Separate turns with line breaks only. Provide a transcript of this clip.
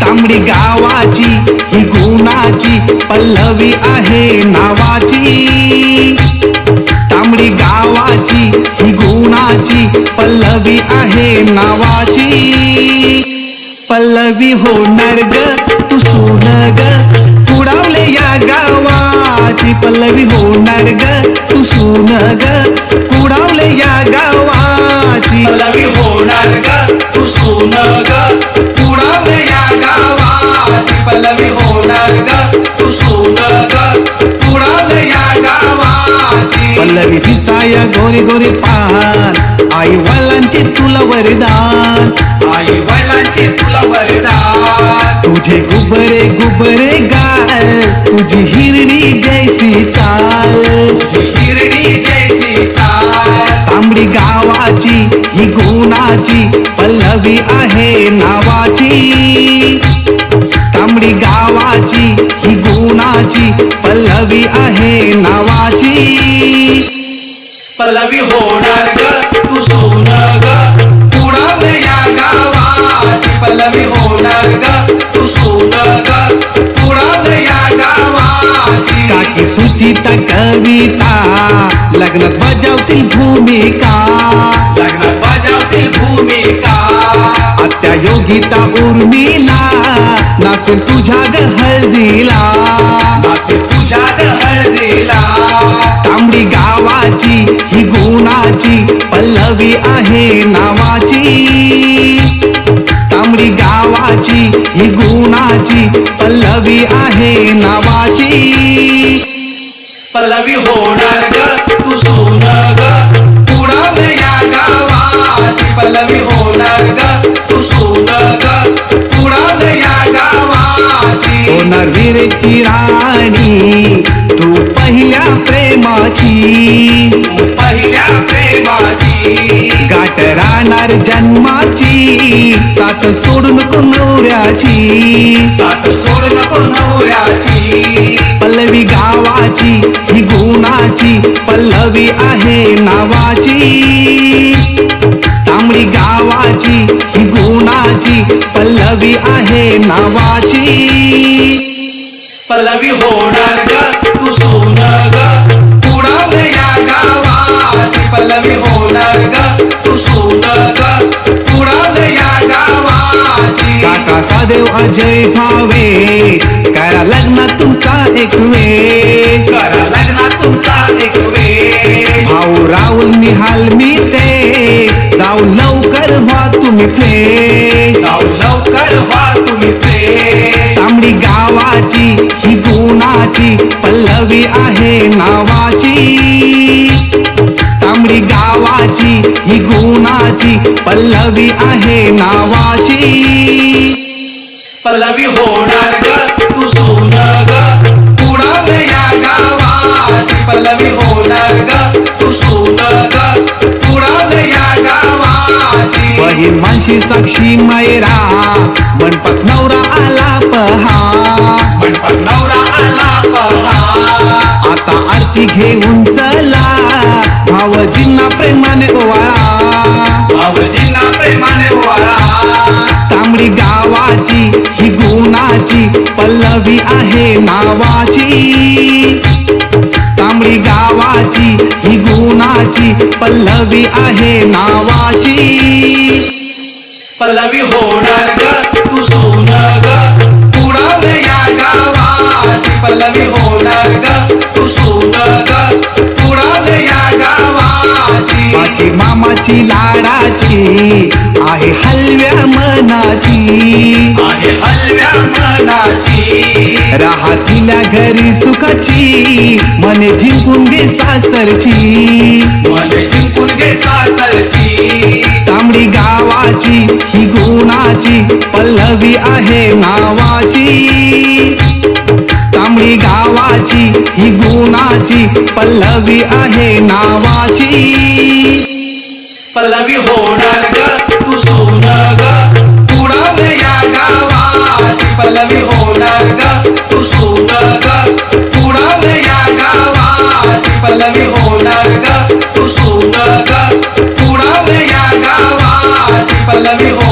तांबडी गावाची ही गुणाची पल्लवी आहे नावाची. तांबडी गावाची ही गुणाची पल्लवी आहे नावाची. पल्लवी होणार ग तू सोन ग उडावले या गावाची पल्लवी होणार ग तू सोन ग उडावले या गावाची.
पल्लवी होणार ग तू सोन ग उडावे या गावाची. पल्लवी होणार ग तू सोन ग उडावे या गावाची.
पल्लवी दिसाय गोरी गोरी पान आई वडिलांचे तुला वरदान.
आई वडिलांचे तुला वरदान.
तुझे गुबरे गुबरे गाल तुझी हिरणी जैसी तांबडी गावाची ही गुणाची पल्लवी आहे नावाची. पल्लवी
होणार ग तू सोन ग या गावाची. पल्लवी होणार ग तू सोन ग या गावाची.
काकी सुचिता कविता लग्नात बजावतील भूमिका.
लग्नात बजावतील भूमिका.
आत्या योगिता उर्मिला नाचतील तुझ्या ग हळदीला.
नाचते तुझ्या ग हळदीला.
तांबडी गावाची ही गुणाची पल्लवी आहे नावाची. तांबडी गावाची ही गुणाची पल्लवी आहे नावाची.
पल्लवी होणार ग तू सोन ग. उडावे या गावाची पल्लवी होणार ग तू सोन ग. उडावे या गावाची
होणार वीरेची राणी तू पहिल्या प्रेमाची.
तू पहिल्या प्रेमाची.
गाठ राहणार जन्माची साथ सोडू नको नवऱ्याची
साथ सोड नको नवऱ्याची
पल्लवी गावाची ही गुणाची पल्लवी आहे नावाची. तांबडी गावाची ही गुणाची पल्लवी आहे नावाची.
पल्लवी होणार ग तू सोन ग. उडावे या गावाची पल्लवी होणार ग तू सोन ग. उडावे या गावाची.
काका सादेव अजय भावे करा लग्न तुमचा एक वे
करा लग्न तुमचा एक वे
भाऊ राहुल निहाल मी ते जाऊ लवकर व्हा तुम्ही फ्रे. ही गुणाची पल्लवी आहे नावाची. तांबडी गावाची ही गुणाची पल्लवी आहे नावाची.
पल्लवी होणार ग तू सोन ग या गावाची पल्लवी होणार ग तू सोन ग या गावाची
बहीण मानशी साक्षी मैरा मनपत नवरा आला पहा.
नवरा आला पहा
आता आरती घेऊन चला. भावजींना प्रेमाने ओवाळा.
भावजींना प्रेमाने
तांबडी गावाची ही गुणाची पल्लवी आहे नावाची. तांबडी गावाची ही गुणाची पल्लवी आहे नावाची.
पल्लवी होणार ग तू सोन ग. पल्लवी होणार ग तू सोन ग उडावे या गावाची.
माझी मामाची लाडाची आहे हलव्या मनाची.
आहे हलव्या मनाची.
राहतीला घरी सुखाची मने जिंकून घे सासरची.
मन जिंकून घे सासरची.
तांबडी गावाची ही गुणाची पल्लवी आहे नावाची. गावाची ही गुणाची, पल्लवी आहे नावाची.
पल्लवी होणार ग, तू सोन ग या गावाची. पल्लवी होणार ग, तू सोन ग उडावे या गावाची. पल्लवी होणार ग, तू सोन ग या गावाची. पल्लवी हो